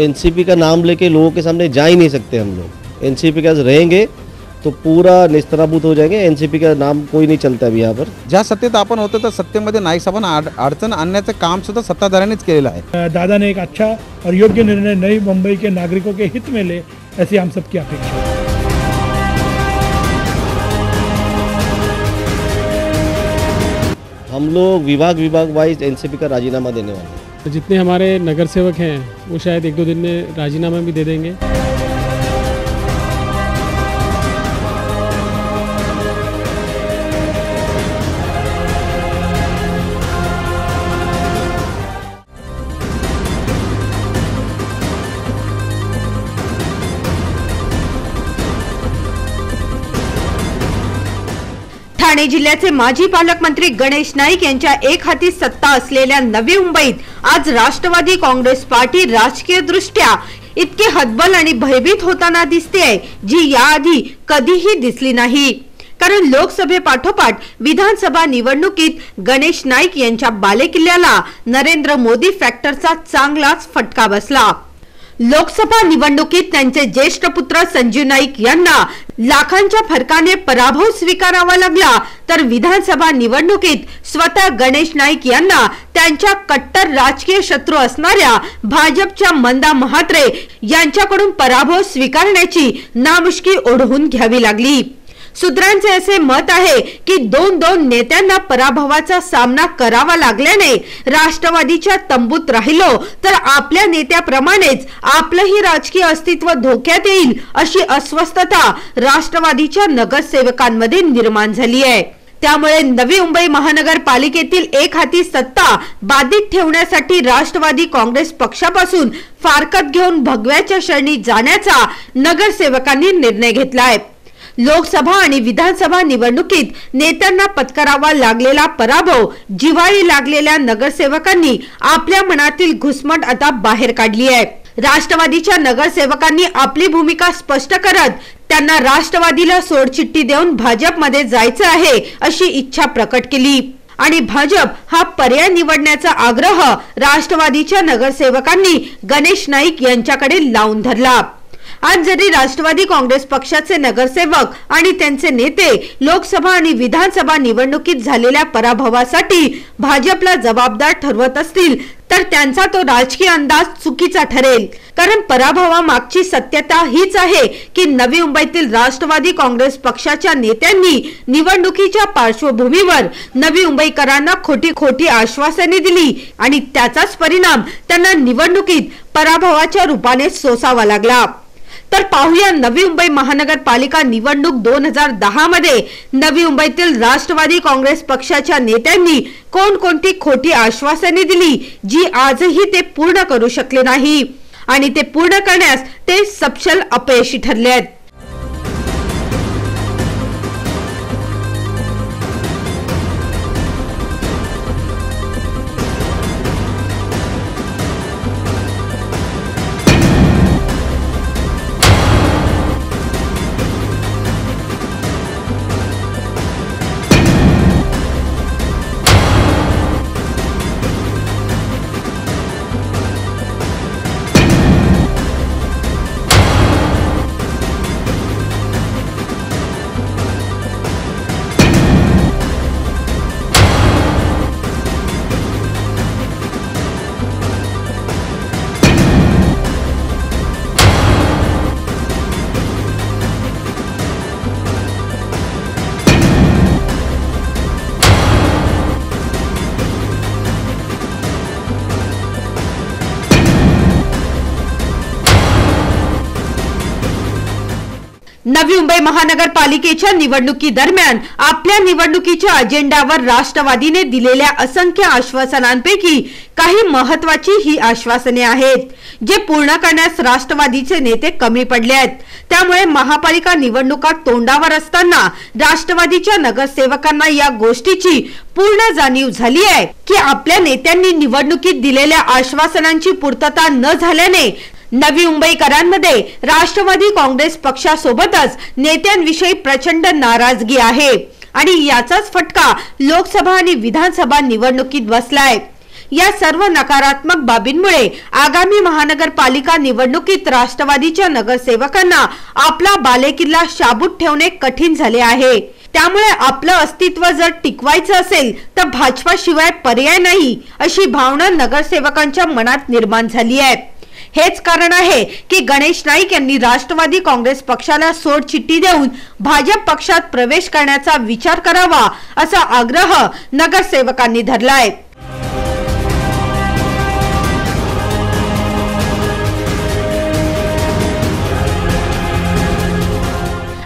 NCP का नाम लेके लोगों के सामने जा ही नहीं सकते हम लोग। एनसीपी का रहेंगे तो पूरा निस्तराबूत हो जाएँगे। एनसीपी का नाम कोई नहीं चलता अभी यहाँ पर। ज्या सत्तेत आपण होतो त्या सत्तेमध्ये नाईक आड अडचण आणण्याचं काम सुद्धा सत्ताधाऱ्यांनीच केलेलं आहे. दादा ने एक अच्छा और योग्य निर्णय नई मुंबई के नागरिकों के हित में ले ऐसी हम सबकी अपेक्षा है। हम लोग विभाग विभाग वाइज एनसीपी का राजीनामा देने वाले हैं। जितने हमारे नगर सेवक हैं, वो शायद एक दो दिन में राजीनामा भी दे देंगे। ठाणे जिल्ह्याचे माजी पालकमंत्री गणेश नाईक यांच्या एक हाती सत्ता असलेल्या नवी मुंबईत आज राष्ट्रवादी काँग्रेस पार्टी राजकीय दृष्ट्या इतके हतबल आणि भयभीत होताना दिसते आहे जी याआधी कधीही दिसली नाही. कारण लोकसभेपाठोपाठ विधानसभा निवडणुकीत गणेश नाईक यांच्या बालेकिल्ल्याला नरेंद्र मोदी फॅक्टरचा चांगलाच फटका बसला. लोकसभा निवडणुकीत त्यांचे ज्येष्ठ पुत्र संजीव नाईक यांना लाखांच्या फरकाने पराभव स्वीकारावा लागला. तर विधानसभा निवडणुकीत स्वतः गणेश नाईक यांना त्यांच्या कट्टर राजकीय शत्रू असणाऱ्या भाजपच्या मंदा महात्रे यांच्याकडून पराभव स्वीकारण्याची नामुष्की ओढवून घ्यावी लागली. सूत्रांचे असे मत आहे की दोन दोन नेत्यांना पराभवाचा सामना करावा लागल्याने राष्ट्रवादीच्या तंबूत राहिलो तर आपल्या नेत्याप्रमाणेच आपलंही राजकीय अस्तित्व धोक्यात येईल अशी अस्वस्थता राष्ट्रवादीच्या नगरसेवकांमध्ये निर्माण झाली आहे. त्यामुळे नवी मुंबई महानगरपालिकेतील एक हाती सत्ता बाधित ठेवण्यासाठी राष्ट्रवादी काँग्रेस पक्षापासून फारकत घेऊन भगव्याच्या शरणी जाण्याचा नगरसेवकांनी निर्णय घेतलाय लोकसभा आणि विधानसभा निवडणुकीत नेत्यांना पत्करावा लागलेला पराभव जिवाळी लागलेल्या नगरसेवकांनी आपल्या मनातील घुसमट आता बाहेर काढली आहे. राष्ट्रवादीच्या नगरसेवकांनी आपली भूमिका स्पष्ट करत त्यांना राष्ट्रवादीला सोडचिठ्ठी देऊन भाजपमध्ये जायचं आहे अशी इच्छा प्रकट केली. आणि भाजप हा पर्याय निवडण्याचा आग्रह राष्ट्रवादीच्या नगरसेवकांनी गणेश नाईक यांच्याकडे लावून धरला. आज जरी राष्ट्रवादी काँग्रेस पक्षाचे नगरसेवक आणि त्यांचे नेते लोकसभा आणि विधानसभा निवडणुकीत झालेल्या पराभवासाठी भाजपला जबाबदार ठरवत असतील तर त्यांचा तो राजकीय अंदाज चुकीचा ठरेल. कारण पराभवामागची सत्यता हीच आहे की नवी मुंबईतील राष्ट्रवादी काँग्रेस पक्षाच्या नेत्यांनी निवडणुकीच्या पार्श्वभूमीवर नवी मुंबईकरांना खोटी खोटी आश्वासने दिली आणि त्याचाच परिणाम त्यांना निवडणुकीत पराभवाच्या रूपाने सोसावा लागला. तर पाहूया नवी मुंबई महानगरपालिका निवडणूक दोन हजार दहा मध्ये नवी मुंबईतील राष्ट्रवादी काँग्रेस पक्षाच्या नेत्यांनी कोणकोणती खोटी आश्वासने दिली जी आजही ते पूर्ण करू शकले नाही. आणि ते पूर्ण करण्यास ते सपशल अपयशी ठरले आहेत नवी मुंबई महानगरपालिकेच्या निवडणुकी दरम्यान आपल्या निवडणुकीच्या अजेंड्यावर राष्ट्रवादीने दिलेल्या असंख्य आश्वासनांपैकी काही महत्वाची ही आश्वासने आहेत जे पूर्ण करण्यास राष्ट्रवादीचे नेते कमी पडले आहेत. त्यामुळे महापालिका निवडणुका तोंडावर असताना राष्ट्रवादीच्या नगरसेवकांना या गोष्टीची पूर्ण जाणीव झाली आहे की आपल्या नेत्यांनी निवडणुकीत दिलेल्या आश्वासनांची पूर्तता न झाल्याने नवी मुंबईकरांमध्ये राष्ट्रवादी काँग्रेस पक्षासोबतच नेत्यांविषयी प्रचंड नाराजगी आहे. आणि याचाच फटका लोकसभा आणि विधानसभा निवडणुकीत बसलाय. या सर्व नकारात्मक बाबींमुळे आगामी महानगरपालिका निवडणुकीत राष्ट्रवादीच्या नगरसेवकांना आपला बालेकिल्ला शाबूत ठेवणे कठीण झाले आहे. त्यामुळे आपलं अस्तित्व जर टिकवायचं असेल तर भाजपा शिवाय पर्याय नाही अशी भावना नगरसेवकांच्या मनात निर्माण झाली आहे. हेच कारण आहे की गणेश नाईक यांनी राष्ट्रवादी काँग्रेस पक्षाला सोडचिठ्ठी देऊन भाजप पक्षात प्रवेश करण्याचा विचार करावा असा आग्रह नगरसेवकांनी धरलाय.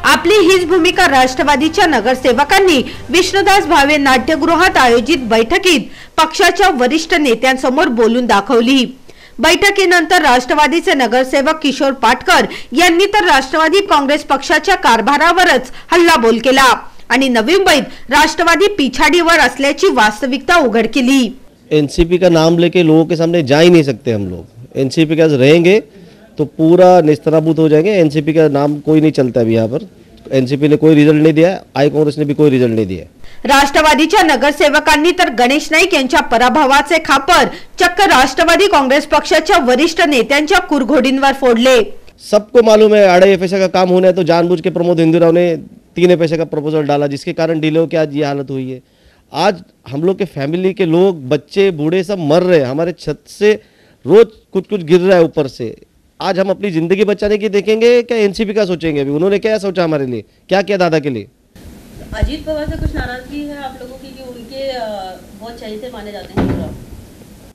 आपली हीच भूमिका राष्ट्रवादीच्या नगरसेवकांनी विष्णुदास भावे नाट्यगृहात आयोजित बैठकीत पक्षाच्या वरिष्ठ नेत्यांसमोर बोलून दाखवली. बैठकीनंतर राष्ट्रवादीचे नगरसेवक किशोर पाटकर यांनी तर राष्ट्रवादी काँग्रेस पक्षाच्या कारभारावरच हल्लाबोल केला. आणि नवी मुंबईत राष्ट्रवादी पिछाडीवर असल्याची वास्तविकता उघड केली. एनसीपी का नाम लेके लोगों के सामने जा ही नहीं सकते हम लोग. एनसीपी का रहेंगे तो पूरा निस्तराबूत हो जाएंगे। एनसीपी का नाम कोई नहीं चलता अभी यहाँ पर। एनसीपी ने कोई रिजल्ट नहीं दिया। आई कांग्रेस ने भी कोई रिजल्ट नहीं दिया। राष्ट्रवादीच्या नगरसेवकांनी तर गणेश नाईक पराभवाचे खापर चक्क राष्ट्रवादी कांग्रेस पक्षाच्या वरिष्ठ नेत्यांच्या कुरघोडींवर फोडले. सबको मालूम है, आड़े एफ़ का काम होना है तो जानबूझ के प्रमोद हिंदूराव ने तीन एफ़ का प्रपोजल डाला, जिसके कारण डिले होकर आज ये हालत हुई है। आज हम लोग के फैमिली के लोग, बच्चे, बूढ़े सब मर रहे हैं। हमारे छत से रोज कुछ कुछ गिर रहा है ऊपर से। आज हम अपनी ज़िंदगी बचाने की देखेंगे क्या एनसीपी का सोचेंगे अभी? उन्होंने क्या सोचा हमारे लिए? क्या किया दादा के लिए? अजीत पवार से कुछ नाराज़गी है आप लोगों की कि उनके बहुत चहेते माने जाते हैं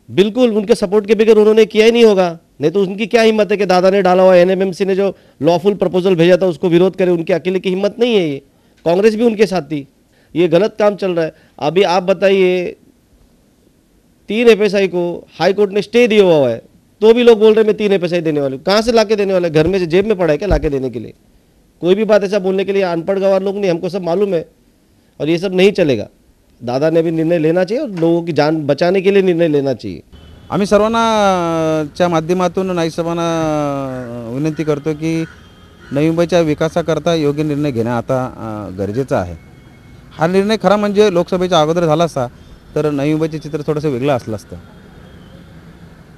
बिल्कुल, उनके सपोर्ट के बगैर उन्होंने किया ही नहीं होगा। नहीं तो उनकी क्या हिम्मत है कि दादा ने डाला हुआ एनएमएमसी ने जो लॉफुल प्रपोजल भेजा था, उसको विरोध करे, उनके अकेले की हिम्मत नहीं है ये। कांग्रेस भी उनके साथ थी। ये गलत काम चल रहा है। अभी आप बताइए, तीन एफ़ को हाई कोर्ट ने स्टे दिया हुआ है तो भी लोग बोल रहे हैं, मैं तीन एफ़ देने वाले कहाँ से लाके देने वाले घर में से जेब में पड़ा है क्या लाके देने के लिए? कोई भी बात ऐसा बोलने के लिए अनपढ़ गवार लोग नहीं हमको सब मालूम है। और ये सब नहीं चलेगा। दादा ने भी निर्णय लेना चाहिए और लोगों की जान बचाने के लिए निर्णय लेना चाहिए। आम्ही सर्वांना च्या माध्यमातून नाईक साहेबांना विनंती करतो की नवी मुंबईच्या विकासाकरता योग्य निर्णय घेणं आता गरजेचं आहे. हा निर्णय खरा म्हणजे लोकसभेच्या अगोदर झाला असता तर नवी मुंबईचे चित्र थोडंसं वेगळं असलं असतं.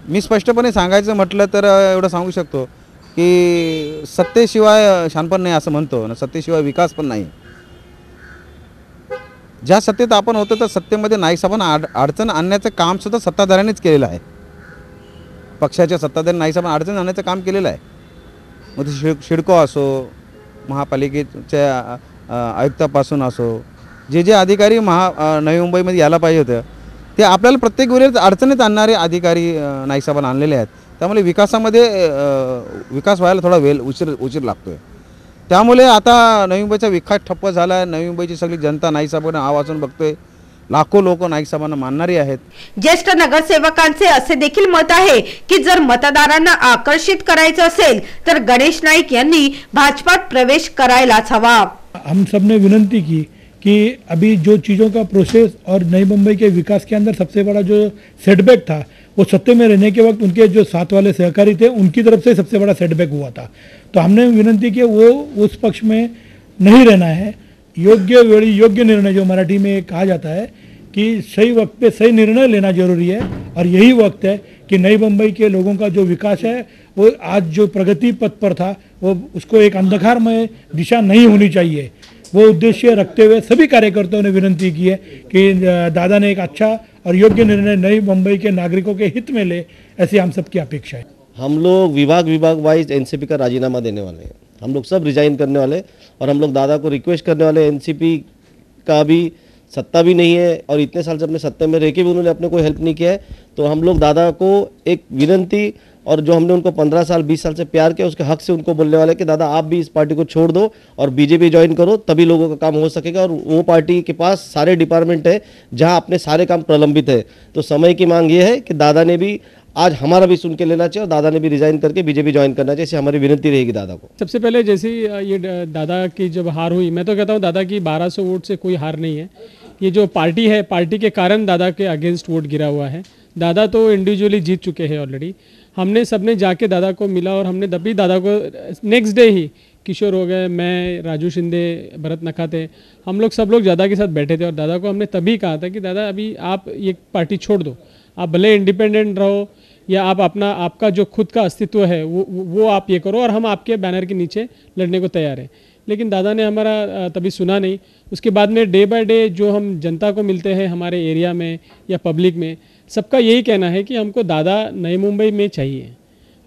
मी स्पष्टपणे सांगायचं म्हटलं तर एवढं सांगू शकतो. की सत्तेशिवाय शानपण नाही असं म्हणतो ना सत्तेशिवाय विकास पण नाही. ज्या सत्तेत आपण होतो त्या सत्तेमध्ये नाईसाहेबांना आड अडचण आणण्याचं कामसुद्धा सत्ताधाऱ्यांनीच केलेलं आहे. पक्षाच्या सत्ताधारी नाईसाहेबांना अडचण आणण्याचं काम केलेलं आहे. मग ते शिड शिडको असो महापालिकेच्या आयुक्तापासून असो जे जे अधिकारी महा नवी मुंबईमध्ये यायला पाहिजे होतं ते आपल्याला प्रत्येक वेळेस अडचणीत आणणारे अधिकारी अ, नाईसाहेबांना आणलेले आहेत. त्यामुळे विकासामध्ये विकास व्हायला थोडा वेळ उशीर उशीर लागतो आहे त्यामुळे आता नवी मुंबईचा विकास ठप्प झाला आहे. नवी मुंबईची सगळी जनता नाईसाहेबांना आवाजून बघतोय. लाखो लोक नाईसाहेबांना मानणारी आहेत. ज्येष्ठ नगरसेवकांचे असे देखील मत आहे की जर मतदारांना आकर्षित करायचं असेल तर गणेश नाईक यांनी भाजपात प्रवेश करायलाच हवा. हम सब ने विनंती की कि अभी जो चीज़ों का प्रोसेस और नई मुंबई के विकास के अंदर सबसे बड़ा जो सेटबैक था वो सत्ते में रहने के वक्त उनके जो साथ वाले सहकारी थे, उनकी तरफ़ से सबसे बड़ा सेटबैक हुआ था। तो हमने विनंती की, वो उस पक्ष में नहीं रहना है। योग्य वेळी योग्य निर्णय जो मराठी में कहा जाता है कि सही वक्त पे सही निर्णय लेना ज़रूरी है और यही वक्त है कि नई मुंबई के लोगों का जो विकास है, वो आज जो प्रगति पथ पर था, वो उसको एक अंधकारमय दिशा नहीं होनी चाहिए। वो उद्देश्य रखते हुए सभी कार्यकर्ताओं ने विनंती की है कि दादा ने एक अच्छा और योग्य निर्णय नई मुंबई के नागरिकों के हित में ले, ऐसी हम सब की अपेक्षा है। हम लोग विभाग विभाग वाइज एनसीपी का राजीनामा देने वाले हैं। हम लोग सब रिजाइन करने वाले और हम लोग दादा को रिक्वेस्ट करने वाले, एनसीपी का भी सत्ता भी नहीं है और इतने साल से अपने सत्ता में रह के भी उन्होंने अपने कोई हेल्प नहीं किया है तो हम लोग दादा को एक विनंती और जो हमने उनको पंद्रह साल, बीस साल से प्यार किया, उसके हक से उनको बोलने वाले कि, दादा, आप भी इस पार्टी को छोड़ दो और बीजेपी ज्वाइन करो, तभी लोगों का काम हो सकेगा। और वो पार्टी के पास सारे डिपार्टमेंट है, जहाँ अपने सारे काम प्रलंबित है। तो समय की मांग ये है कि दादा ने भी आज हमारा भी सुन के लेना चाहिए और दादा ने भी रिजाइन करके बीजेपी ज्वाइन करना चाहिए। हमारी विनती रहेगी दादा को। सबसे पहले जैसे ये दादा की जब हार हुई, मैं तो कहता हूँ दादा की 1200 वोट से कोई हार नहीं है। ये जो पार्टी है, पार्टी के कारण दादा के अगेंस्ट वोट गिरा हुआ है। दादा तो इंडिविजुअली जीत चुके हैं ऑलरेडी हमने सबने जाके दादा को मिला और हमने तभी दादा को नेक्स्ट डे ही किशोर हो गए, मैं, राजू शिंदे, भरत नखाते, हम लोग सब लोग दादा के साथ बैठे थे और दादा को हमने तभी कहा था कि दादा अभी आप ये पार्टी छोड़ दो। आप भले इंडिपेंडेंट रहो या आप अपना, आपका जो खुद का अस्तित्व है, वो वो आप ये करो और हम आपके बैनर के नीचे लड़ने को तैयार हैं। लेकिन दादा ने हमारा तभी सुना नहीं। उसके बाद में डे बाय डे जो हम जनता को मिलते हैं हमारे एरिया में या पब्लिक में सबका यही कहना है कि हमको दादा नई मुंबई में चाहिए।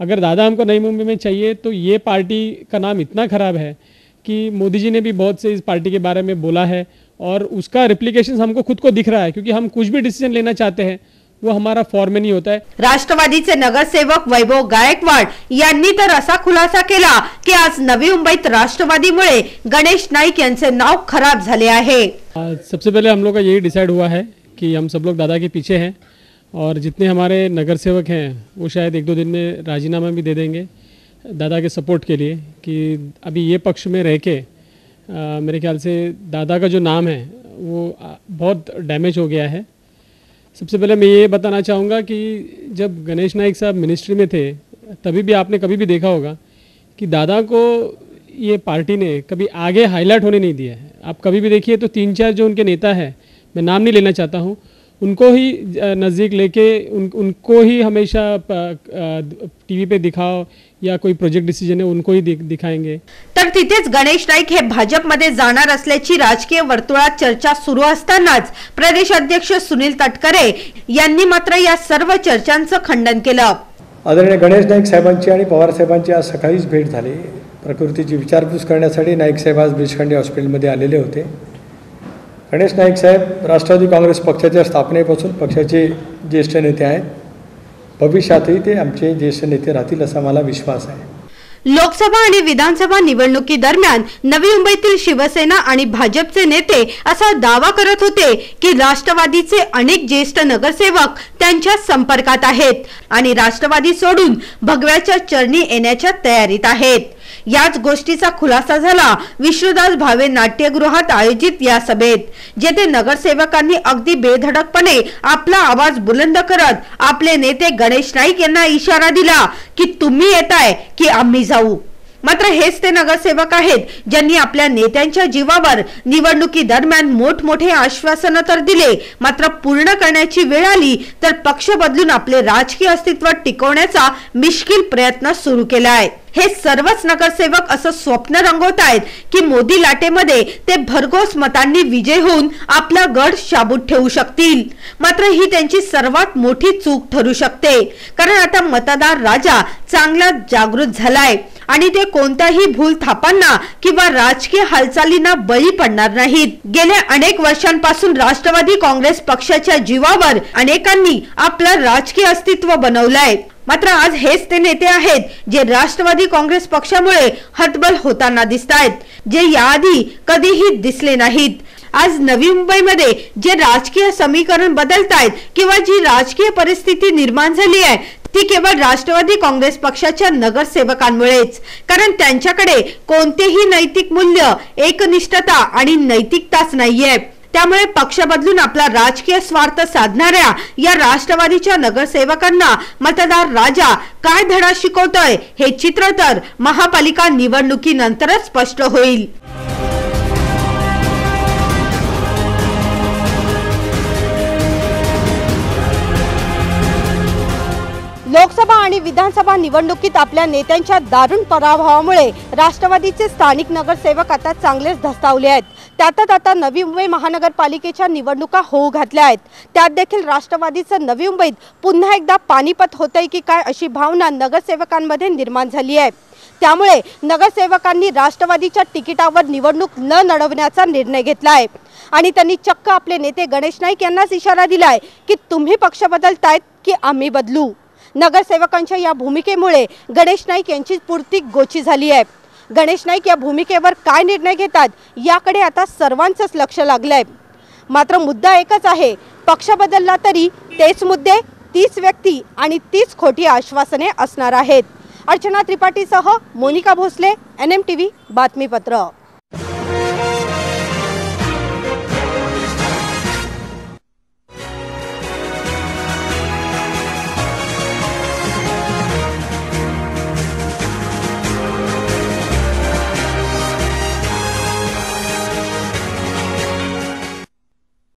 अगर दादा हमको नई मुंबई में चाहिए तो ये पार्टी का नाम इतना ख़राब है कि मोदी जी ने भी बहुत से इस पार्टी के बारे में बोला है और उसका रिप्लीकेशन हमको खुद को दिख रहा है क्योंकि हम कुछ भी डिसीज़न लेना चाहते हैं वो हमारा फॉर्म ही होता है। राष्ट्रवादीचे नगरसेवक वैभव गायकवाड यांनी तर असा खुलासा केला की आज नवी मुंबईत राष्ट्रवादीमुळे गणेश नाईक यांचे नाव खराब झाले आहे. सबसे पहले हम लोग का यही डिसाइड हुआ है कि हम सब लोग दादा के पीछे हैं। और जितने हमारे नगर सेवक हैं वो शायद एक दो दिन में राजीनामा भी दे देंगे दादा के सपोर्ट के लिए कि अभी ये पक्ष में रह के अ, मेरे ख्याल से दादा का जो नाम है वो बहुत डैमेज हो गया है। सबसे पहले मैं ये बताना चाहूँगा कि जब गणेश नाइक साहब मिनिस्ट्री में थे तभी भी आपने कभी भी देखा होगा कि दादा को ये पार्टी ने कभी आगे हाईलाइट होने नहीं दिया है। आप कभी भी देखिए तो तीन चार जो उनके नेता हैं मैं नाम नहीं लेना चाहता हूँ उनको ही नज़दीक लेके उन उनको ही हमेशा टीवी पे दिखाओ या कोई प्रोजेक्ट डिसीजन है उनको ही दिखाएंगे। तर तिथेच गणेश नाईक हे भाजपमध्ये जाणार असल्याची राजकीय वर्तुळात चर्चा सुरू असतानाच प्रदेश अध्यक्ष सुनील तटकरे यांनी मात्र या सर्व चर्चांचं खंडन केलं. आदरणीय गणेश नाईक साहेबांची आणि पवार साहेबांची आज सकाळीच भेट झाली. प्रकृतीची विचारपूस करण्यासाठी नाईक साहेब आज ब्रिचखंडी हॉस्पिटलमध्ये आलेले होते. गणेश नाईक साहेब राष्ट्रवादी काँग्रेस पक्षाच्या स्थापनेपासून पक्षाचे ज्येष्ठ नेते आहेत. भविष्यातही ते आमचे ज्येष्ठ नेते राहतील असा मला विश्वास आहे. लोकसभा आणि विधानसभा निवडणुकी दरम्यान नवी मुंबईतील शिवसेना आणि भाजपचे नेते असा दावा करत होते की राष्ट्रवादीचे अनेक ज्येष्ठ नगरसेवक त्यांच्या संपर्कात आहेत आणि राष्ट्रवादी सोडून भगव्याच्या चरणी येण्याच्या तयारीत आहेत. याच गोष्टीचा खुलासा झाला. विष्णुदास भावे नाट्यगृहात आयोजित या सभेत जेथे नगरसेवकांनी अगदी बेधडकपणे आपला आवाज बुलंद करत आपले नेते गणेश नाईक यांना इशारा दिला की तुम्ही येताय की आम्ही जाऊ. मात्र हेच ते नगरसेवक आहेत ज्यांनी आपल्या नेत्यांच्या जीवावर निवडणुकी दरम्यान मोठमोठे आश्वासनं तर दिले मात्र पूर्ण करण्याची वेळ आली तर पक्ष बदलून आपले राजकीय अस्तित्व टिकवण्याचा मिश्किल प्रयत्न सुरू केला आहे हे सर्वच नगरसेवक असं स्वप्न रंगवत आहेत की मोदी लाटेमध्ये ते भरघोस मतांनी विजय होऊन आपला गड शाबूत ठेवू शकतील. मात्र ही त्यांची सर्वात मोठी चूक ठरू शकते. कारण आता मतदार राजा चांगला जागृत झालाय आणि ते कोणत्याही भूल थापांना किंवा राजकीय हालचालींना बळी पडणार नाहीत. गेल्या अनेक वर्षांपासून राष्ट्रवादी काँग्रेस पक्षाच्या जीवावर अनेकांनी आपलं राजकीय अस्तित्व बनवलंय. मात्र आज हेच ते नेते आहेत जे राष्ट्रवादी काँग्रेस पक्षामुळे हतबल होताना दिसत आहेत जे याआधी कधीही दिसले नाहीत. आज नवी मुंबईमध्ये जे राजकीय समीकरण बदलतायत किंवा जी राजकीय परिस्थिती निर्माण झाली आहे ती केवळ राष्ट्रवादी काँग्रेस पक्षाच्या नगरसेवकांमुळेच. कारण त्यांच्याकडे कोणतेही नैतिक मूल्य एकनिष्ठता आणि नैतिकताच नाहीये. त्यामुळे पक्ष बदलून आपला राजकीय स्वार्थ साधणाऱ्या या राष्ट्रवादीच्या नगरसेवकांना मतदार राजा काय धडा शिकवतोय हे चित्र तर महापालिका निवडणुकीनंतरच स्पष्ट होईल. लोकसभा आणि विधानसभा निवडणुकीत आपल्या नेत्यांच्या दारुण पराभवामुळे राष्ट्रवादीचे स्थानिक नगरसेवक आता चांगलेच धस्तावले आहेत. त्यातच आता नवी मुंबई महानगरपालिकेच्या निवडणुका होऊ घातल्या आहेत. त्यात देखील राष्ट्रवादीचं नवी मुंबईत पुन्हा एकदा पानिपत होतंय की काय अशी भावना नगरसेवकांमध्ये निर्माण झाली आहे. त्यामुळे नगरसेवकांनी राष्ट्रवादीच्या तिकिटावर निवडणूक न लढवण्याचा निर्णय घेतला आहे. आणि त्यांनी चक्क आपले नेते गणेश नाईक यांनाच इशारा दिलाय की तुम्ही पक्ष बदलतायत की आम्ही बदलू. नगरसेवकांच्या या भूमिकेमुळे गणेश नाईक यांची पूर्ती गोची झाली आहे. गणेश नाईक या भूमिकेवर काय निर्णय घेतात याकडे आता सर्वांचंच लक्ष लागलं आहे मात्र मुद्दा एकच आहे पक्ष बदलला तरी तेच मुद्दे तीच व्यक्ती आणि तीच खोटी आश्वासने असणार आहेत. Archana त्रिपाठीसह Monica Bhosale N M T V बातमीपत्र.